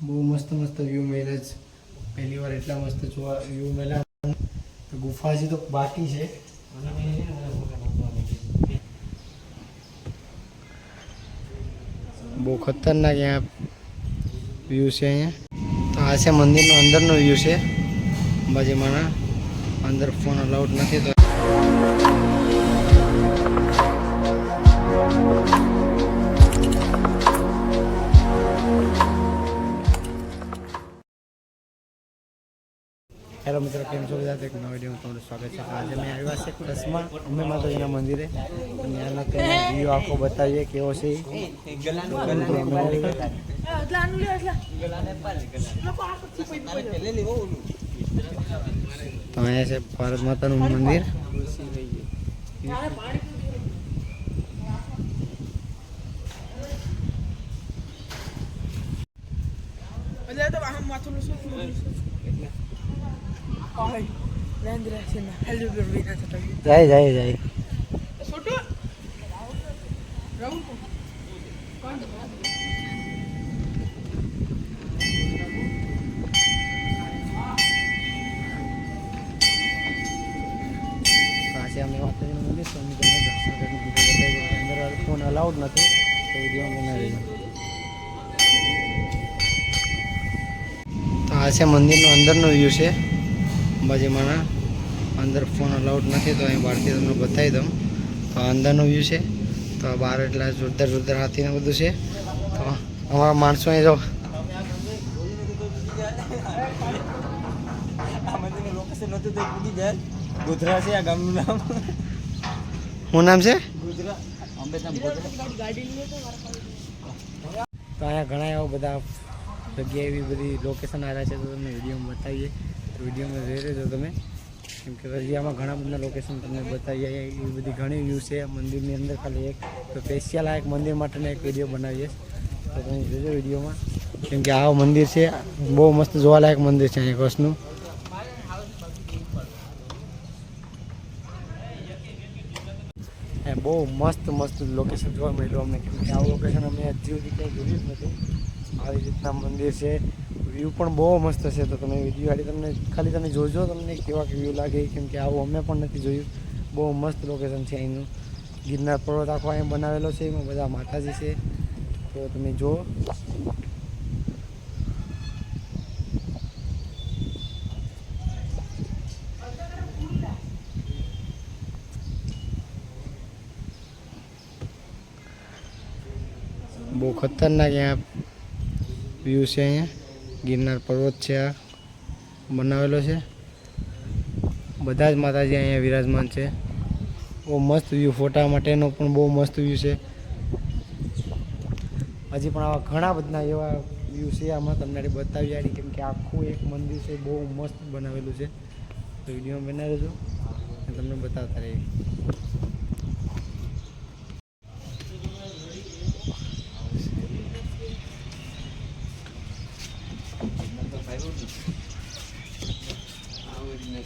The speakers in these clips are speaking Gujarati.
બહુ મસ્ત મસ્ત વ્યૂ મળે જ પહેલી વાર એટલા મસ્ત જોવા વ્યૂ મળ્યા. તો ગુફા જે તો બાકી છે. બહુ ખતરનાક અહીંયા વ્યૂ છે અહીંયા. તો આ છે મંદિરનો અંદરનો વ્યૂ છે. અંબાજી અંબાજીમાંના. અંદર ફોન અલાઉડ નથી તો હેલો મિત્રો, કેમ છો બધા? એક નવા વીડિયો તમારું સ્વાગત છે. આજે મેં આવ્યા છે દસમાં અમે માતાજીના મંદિરે. અને આનો વ્યૂ આખો બતાવીએ કેવો છે. તો છે ભારત માતાનું મંદિર. જાય જાય જાય. અમે વાત તમને દર્શન કરીને અંદર ફોન અલાઉડ નથી તો વીડિયો અમે ના રહીએ તો આ છે મંદિરનો અંદરનો વ્યૂ છે. અંબાજીમાંના અંદર ફોન અલાઉડ નથી તો અહીં બહારથી તમને બતાવી દઉં. તો આ અંદરનો વ્યૂ છે. તો બહાર એટલા જોરદાર જોરદાર હાથીને બધું છે. તો અમારા માણસો અહીં જો. શું નામ છે? તો અહીંયા ઘણા એવા બધા જગ્યાએ એવી બધી લોકેશન આવ્યા છે તો તમને વિડીયોમાં બતાવીએ. તો વિડીયોમાં જોઈ રહેજો તમે. કેમ કે રજિયામાં ઘણા બધા લોકેશન તમને બતાવીએ. એવી બધી ઘણી વ્યૂ છે. મંદિરની અંદર ખાલી એક તો સ્પેશિયલ આ એક મંદિર માટેનો એક વીડિયો બનાવીએ. તો તમે જોજો વિડીયોમાં કેમ કે આ મંદિર છે. બહુ મસ્ત જોવાલાયક મંદિર છે અહીંયા કચ્છનું. બહુ મસ્ત મસ્ત લોકેશન જોવા મળ્યું અમને. કેમ કે આ લોકેશન અમે હજી સુધી ક્યાંય જોયું જ નથી. આવી રીતના મંદિર છે. વ્યૂ પણ બહુ મસ્ત છે. તો તમે વીડિયો તમને, ખાલી તમે જોજો, તમને કેવા વ્યૂ લાગે કેમ કે આવું અમે પણ નથી જોયું. બહુ મસ્ત લોકેશન છે અહીંનું. ગિરનાર પર્વત આખો અહીં બનાવેલો છે. એમાં બધા માતાજી છે. તો તમે જુઓ. બહુ ખતરનાક અહીંયા વ્યૂ છે અહીંયા. ગિરનાર પર્વત છે આ. બનાવેલો છે. બધા જ માતાજી અહીંયા વિરાજમાન છે. બહુ મસ્ત વ્યૂ ફોટા માટેનો પણ બહુ મસ્ત વ્યૂ છે. હજી પણ આવા ઘણા બધા એવા વ્યૂ છે આમાં. તમને બતાવી આવી કેમ કે આખું એક મંદિર છે, બહુ મસ્ત બનાવેલું છે. તો વીડિયો બનાવી દેજો. અને તમને બતાવતા રહીએ. હે?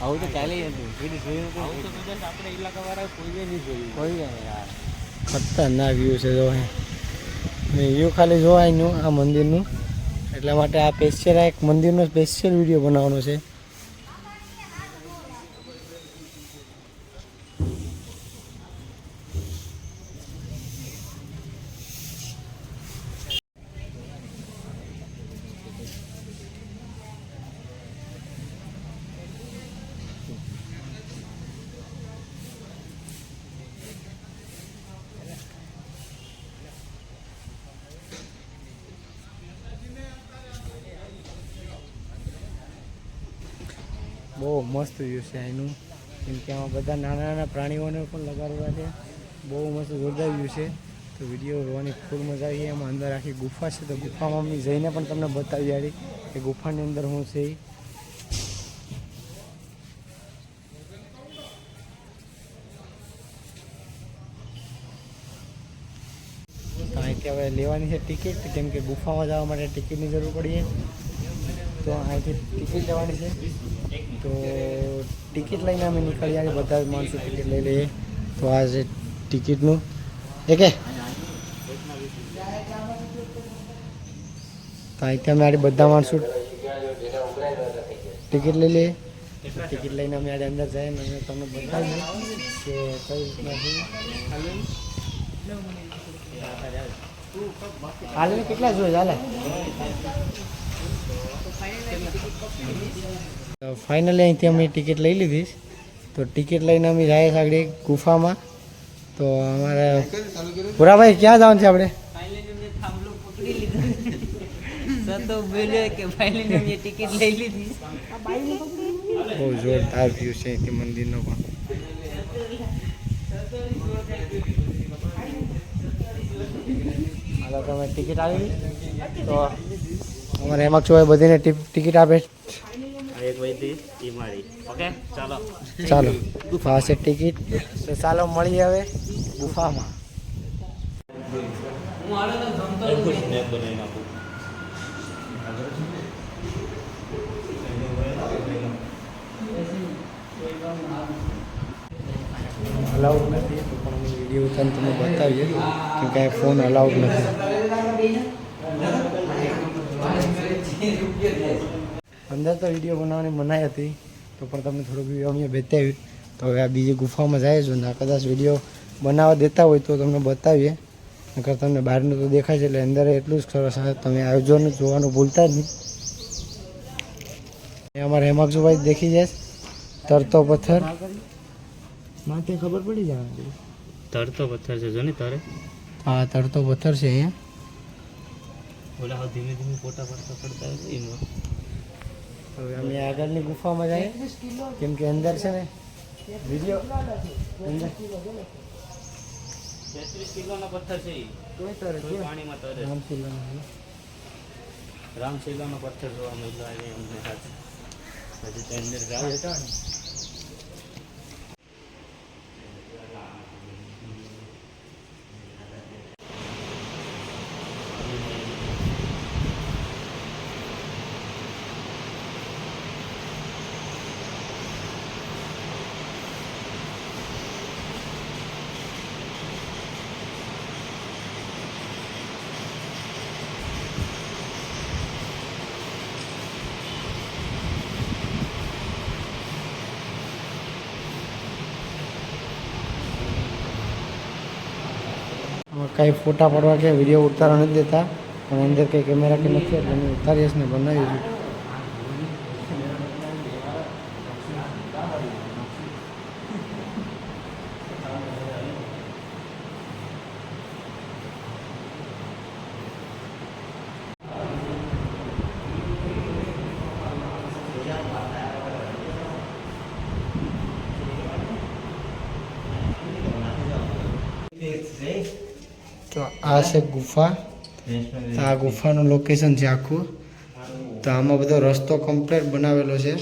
આવું તો ચાલે આપણે ઇલાકા કોઈએ નહીં જોયું. કોઈ યાર ખતરનાક વ્યૂ છે જો વ્યૂ ખાલી જોવાયનું આ મંદિરનું. એટલા માટે આ સ્પેશિયલ આ એક મંદિરનો સ્પેશિયલ વીડિયો બનાવવાનો છે. બહુ મસ્ત વ્યૂ છે અહીંનું. કેમ કે આમાં બધા નાના નાના પ્રાણીઓને પણ લગાડેલા છે. બહુ મસ્ત જોરદાર વ્યૂ છે. તો વીડિયો જોવાની ખૂબ મજા આવી. એમાં અંદર આખી ગુફા છે. તો ગુફામાં અમે જઈને પણ તમને બતાવી આવી કે ગુફાની અંદર શું છે. અહીંથી હવે લેવાની છે ટિકિટ કેમ કે ગુફામાં જવા માટે ટિકિટની જરૂર પડીએ તો અહીંથી ટિકિટ લેવાની છે. તો ટિકિટ લઈને અમે નીકળ્યા બધા માણસો ટિકિટ લઈ લઈએ. તો આ છે ટિકિટનું. એ કે? તો અમે આડે બધા માણસો ટિકિટ લઈ લઈએ. ટિકિટ લઈને અમે આડે અંદર જઈએ અને તમને બતાવીએ કે કઈ છે. હાલે કેટલા જોઈએ? હાલે. ફાઇનલી અહીંથી અમે ટિકિટ લઈ લીધી. તો ટિકિટ લઈને અમે જાય છે આગળ ગુફામાં. તો અમારે પુરાભાઈ ક્યાં જવાનું છે આપણે? બહુ જોરદાર વ્યૂ છે અહીંથી મંદિરનો પણ. હાલો તમે ટિકિટ આવી. તો અમારે એમાં ચોય બધીને ટિકિટ આપે. એક વૈદી ઈ મારી. ઓકે ચાલો. ચાલો. પાસે ટિકિટ. તો ચાલો મળીએ હવે ગુફામાં. સ્નેપ બનાવી નાખું અલાઉડ નથી તો પણ અમે વીડિયો ઉતારીને તમને બતાવીએ. કેમ કે ફોન અલાઉડ નથી. અંદર તો વીડિયો બનાવવાની મનાઈ હતી તો પણ તમને થોડુંક વીડિયો અમે બતાવ્યું તો હવે આ બીજી ગુફામાં જાય છું ને કદાચ વીડિયો બનાવવા દેતા હોય તો તમને બતાવીએ. નકર તમને બહારનું તો દેખાય છે એટલે અંદર એટલું જ સરસ આવે તમે આયોજન જોવાનું ભૂલતા જ નહીં. અમારા હેમાક્ષુભાઈ દેખી જાય તરતો પથ્થર. માથે ખબર પડી જાય. તરતો પથ્થર છે જો ને તારે. હા તરતો પથ્થર છે અહીંયા. ઓલા ધીમે ધીમે ફોટા પડતા પડતા એમાં. હવે અમે આગળની ગુફામાં જઈએ. કેમ કે અંદર છે ને વીડિયો અંદર. રામશીલાનો પથ્થર જોવા મળ્યો અમને સાથે હજી તો અંદર જાવ આમાં કાંઈ ફોટા પડવા કે વીડિયો ઉતારવા નથી દેતા. પણ અંદર કંઈ કેમેરા કે નથી, એટલે અમે ઉતારીએ છીએ ને બનાવીએ છીએ તો આ છે ગુફા. તો આ ગુફાનું લોકેશન છે આખું તો આમાં બધો રસ્તો કમ્પ્લીટ બનાવેલો છે.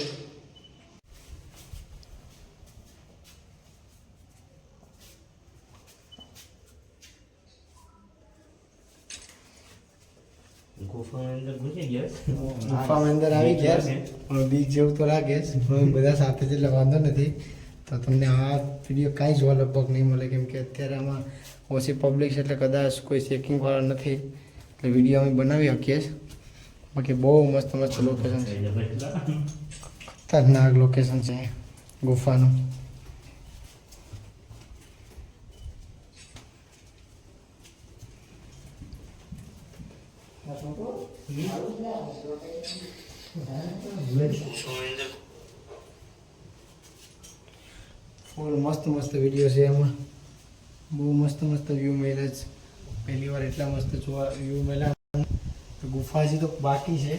અંદર ગુફામાં અંદર આવી ગયા પણ બીજ જેવું તો લાગે પણ બધા સાથે એટલે વાંધો નથી. તો તમને આ વીડિયો કાંઈ જોવા લગભગ નહીં મળે કેમ કે અત્યારે આમાં ઓછી પબ્લિક છે એટલે કદાચ કોઈ ચેકિંગ વાળા નથી. એટલે વીડિયો અમે બનાવી શકીએ છીએ. બાકી બહુ મસ્ત મસ્ત લોકેશન છે. ખતરનાક લોકેશન છે. ગુફાનું. ફૂલ મસ્ત મસ્ત વીડિયો છે એમાં. બહુ મસ્ત મસ્ત વ્યૂ મળ્યા જ પહેલી વાર એટલા મસ્ત જોવા વ્યૂ મળ્યા. તો ગુફા હજી તો બાકી છે.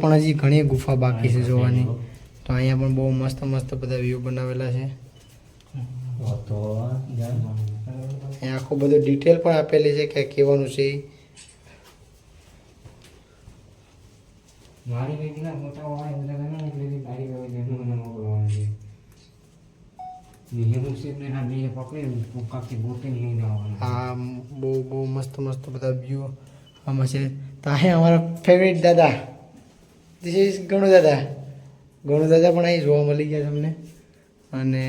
પણ હજી ઘણી ગુફા બાકી છે જોવાની. તો અહીંયા પણ બહુ મસ્ત મસ્ત બધા વ્યૂ બનાવેલા છે. અહીંયા આખું બધું ડિટેલ પણ આપેલી છે કે કેવાનું છે. મારી પેલા મોટા હોય એટલે ગમે એટલે ગાડી હોય એનું મને મોકલવાનું છે. હું બહુ બહુ મસ્ત મસ્ત બધા વ્યૂ આમાં છે. તો અહીંયા અમારા ફેવરેટ દાદા. ધીસ ઇઝ ગણુ દાદા. ગણુ દાદા પણ અહીં જોવા મળી ગયા તમને અને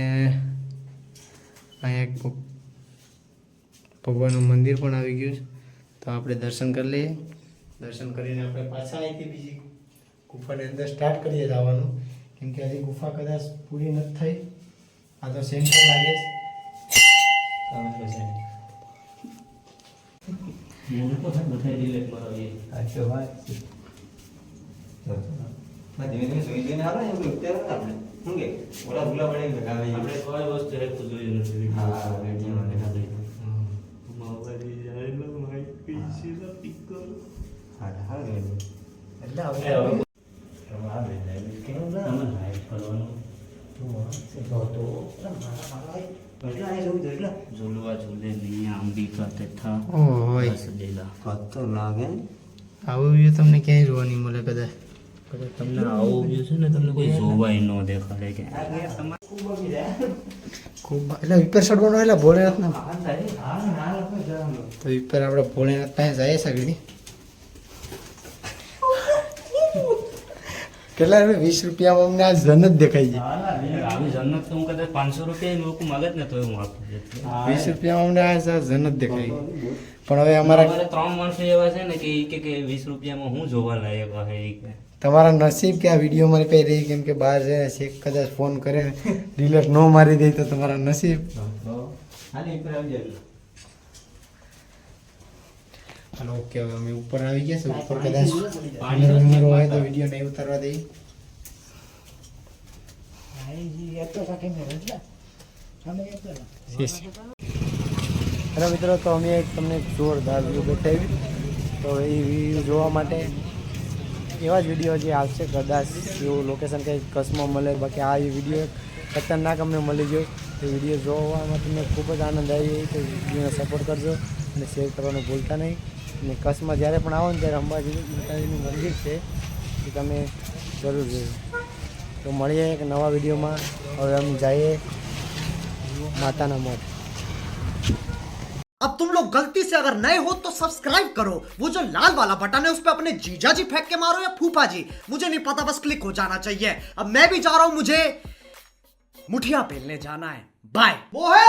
અહીંયા એક ભગવાનનું મંદિર પણ આવી ગયું છે. તો આપણે દર્શન કરી લઈએ. દર્શન કરીને આપણે પાછા અહીંથી બીજી ગુફાની અંદર સ્ટાર્ટ કરીએ જવાનું. કેમ કે હજી ગુફા કદાચ પૂરી નથી થઈ. આ તો સેન્ટર લાગે છે. તમે તો સેન્ટર સાચો વાત છે. આવું વ્યૂ તમને ક્યાંય જોવા નહીં મળે કદાચ. તમને આવું વ્યૂ છે ને તમને કોઈ જોવાય ન દેખાડે કે ખૂબ એટલે વિપર ચડવાનું એટલે ભોળેનાથ ના તો વિપર આપણે ભોળેનાથ પાસે જઈએ સગડી કેટલા રૂપિયા વીસ રૂપિયામાં અમને આ જન જ દેખાઈ જાય આવી જન્નત તો હું કદાચ પાંચસો રૂપિયા લોકો માગે જ ને તો હું. આપું વીસ રૂપિયામાં અમને આ જન જ દેખાઈ પણ હવે અમારા ત્રણ માણસો એવા છે ને કે કે કે વીસ રૂપિયામાં હું જોવા લાયક હોય તમારા નસીબ કે આ વીડિયો મારી પાસે રહી કેમ કે બહાર છે શેખ કદાચ ફોન કરે ડીલર ન મારી દે તો તમારા નસીબ? હાલી હાલો ઓકે હવે અમે ઉપર આવી ગયા છે ઉપર કદાચ પાણી ઉમેરો હોય તો વીડિયો નહીં ઉતારવા દઈ હેલો મિત્રો તો અમે એક તમને જોરદાર વ્યૂ બતાવી. તો એ વ્યૂ જોવા માટે એવા જ વીડિયો જે આવશે કદાચ એવું લોકેશન કંઈ કચ્છમાં મળે બાકી આ વીડિયો ખતરનાક અમને મળી ગયો. એ વીડિયો જોવામાં તમને ખૂબ જ આનંદ આવી તો વિડીયોને સપોર્ટ કરજો અને શેર કરવાનું ભૂલતા નહીં. અને કચ્છમાં જ્યારે પણ આવો ને ત્યારે અંબાજી માતાજીનું મંદિર છે એ તમે જરૂર જોજો તો મળીએ એક નવા વિડીયોમાં હવે અમે જઈએ માતાના મઠ अब तुम लोग गलती से अगर नए हो तो सब्सक्राइब करो वो जो लाल वाला बटन है उस पर अपने जीजा जी फेंक के मारो या फूफा जी मुझे नहीं पता बस क्लिक हो जाना चाहिए अब मैं भी जा रहा हूं मुझे मुठिया पेलने जाना है बाय वो है